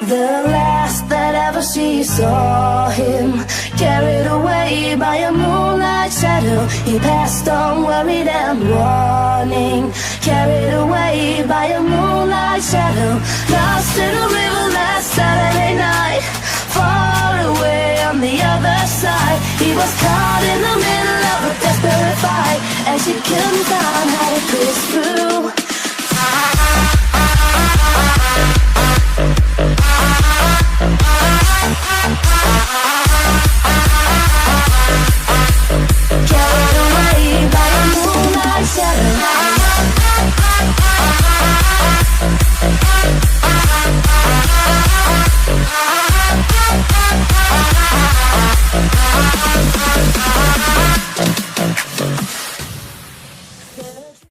The last that ever she saw him, carried away by a moonlight shadow. He passed on, worried and warning, carried away by a moonlight shadow. Lost in a river last Saturday night, far away on the other side. He was caught in the middle of a desperate fight, and she couldn't find. how to breathe through.